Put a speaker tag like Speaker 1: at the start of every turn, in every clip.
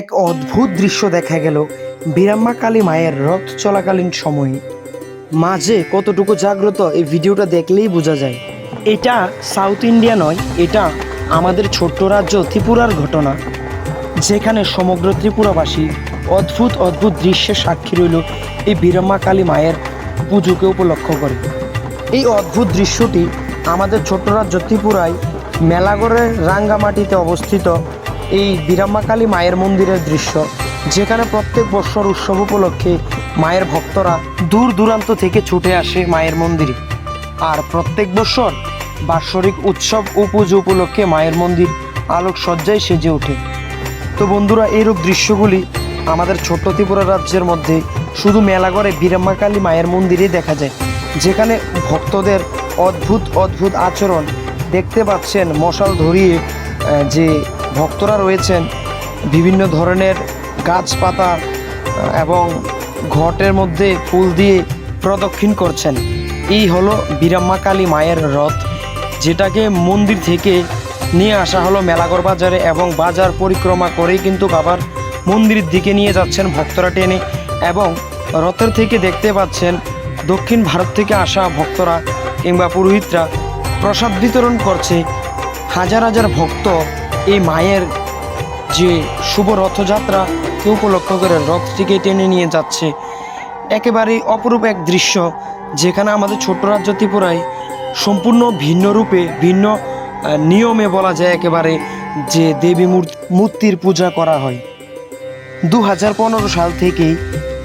Speaker 1: এক অদ্ভুত দৃশ্য দেখা গেল বীরাম্মা কালী মায়ের রথ চলাকালীন সময়ে। মাঝে কতটুকু জাগ্রত এই ভিডিওটা দেখলেই বোঝা যায়। এটা সাউথ ইন্ডিয়া নয়, এটা আমাদের ছোট্ট রাজ্য ত্রিপুরার ঘটনা। যেখানে সমগ্র ত্রিপুরাবাসী অদ্ভুত অদ্ভুত দৃশ্যের সাক্ষী রইল এই বীরাম্মা কালী মায়ের পুজোকে উপলক্ষ করে। এই অদ্ভুত দৃশ্যটি আমাদের ছোট্ট রাজ্য ত্রিপুরায় মেলাগড়ের রাঙ্গামাটিতে অবস্থিত এই বীরাম্মা কালী মায়ের মন্দিরের দৃশ্য, যেখানে প্রত্যেক বছর উৎসব উপলক্ষে মায়ের ভক্তরা দূর দূরান্ত থেকে ছুটে আসে মায়ের মন্দিরে। আর প্রত্যেক বছর বাৎসরিক উৎসব ও পুজো উপলক্ষে মায়ের মন্দির আলোকসজ্জায় সেজে ওঠে। তো বন্ধুরা এইরূপ দৃশ্যগুলি আমাদের ছোট্ট ত্রিপুরা রাজ্যের মধ্যে শুধু মেলাগড়ে বীরাম্মা কালী মায়ের মন্দিরেই দেখা যায়, যেখানে ভক্তদের অদ্ভুত অদ্ভুত আচরণ দেখতে পাচ্ছেন মশাল ধরিয়ে যে ভক্তরা রয়েছেন বিভিন্ন ধরনের গাছপাতা এবং ঘটের মধ্যে ফুল দিয়ে প্রদক্ষিণ করছেন। এই হলো বীরাম্মা কালী মায়ের রথ, যেটাকে মন্দির থেকে নিয়ে আসা হলো মেলাগড় বাজারে এবং বাজার পরিক্রমা করেই কিন্তু আবার মন্দিরের দিকে নিয়ে যাচ্ছেন ভক্তরা টেনে এবং রথের থেকে দেখতে পাচ্ছেন দক্ষিণ ভারত থেকে আসা ভক্তরা কিংবা পুরোহিতরা প্রসাদ বিতরণ করছে। হাজার হাজার ভক্ত এই মায়ের যে শুভ রথযাত্রাকে উপলক্ষ করে রথটিকে টেনে নিয়ে যাচ্ছে। একেবারেই অপরূপ এক দৃশ্য, যেখানে আমাদের ছোট্ট রাজ্য ত্রিপুরায় সম্পূর্ণ ভিন্ন রূপে, ভিন্ন নিয়মে বলা যায় একেবারে যে দেবী মূর্তি- মূর্তির পূজা করা হয়। দু হাজার পনেরো সাল থেকেই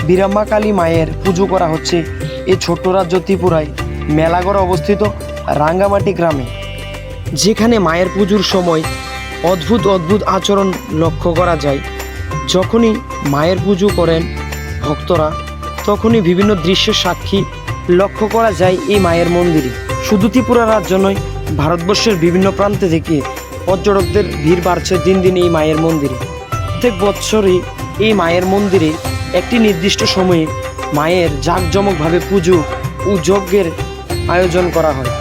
Speaker 1: বীরাম্মা কালী মায়ের পুজো করা হচ্ছে এই ছোট্ট রাজ্য ত্রিপুরায়, মেলাগড় অবস্থিত রাঙ্গামাটি গ্রামে। যেখানে মায়ের পুজোর সময় অদ্ভুত অদ্ভুত আচরণ লক্ষ্য করা যায়। যখনই মায়ের পুজো করেন ভক্তরা, তখনই বিভিন্ন দৃশ্যের সাক্ষী লক্ষ্য করা যায় এই মায়ের মন্দিরে। শুধু ত্রিপুরা রাজ্য নয়, ভারতবর্ষের বিভিন্ন প্রান্তে থেকে পর্যটকদের ভিড় বাড়ছে দিন দিন এই মায়ের মন্দিরে। প্রত্যেক বছরই এই মায়ের মন্দিরে একটি নির্দিষ্ট সময়ে মায়ের জাঁকজমকভাবে পুজো ও যজ্ঞের আয়োজন করা হয়।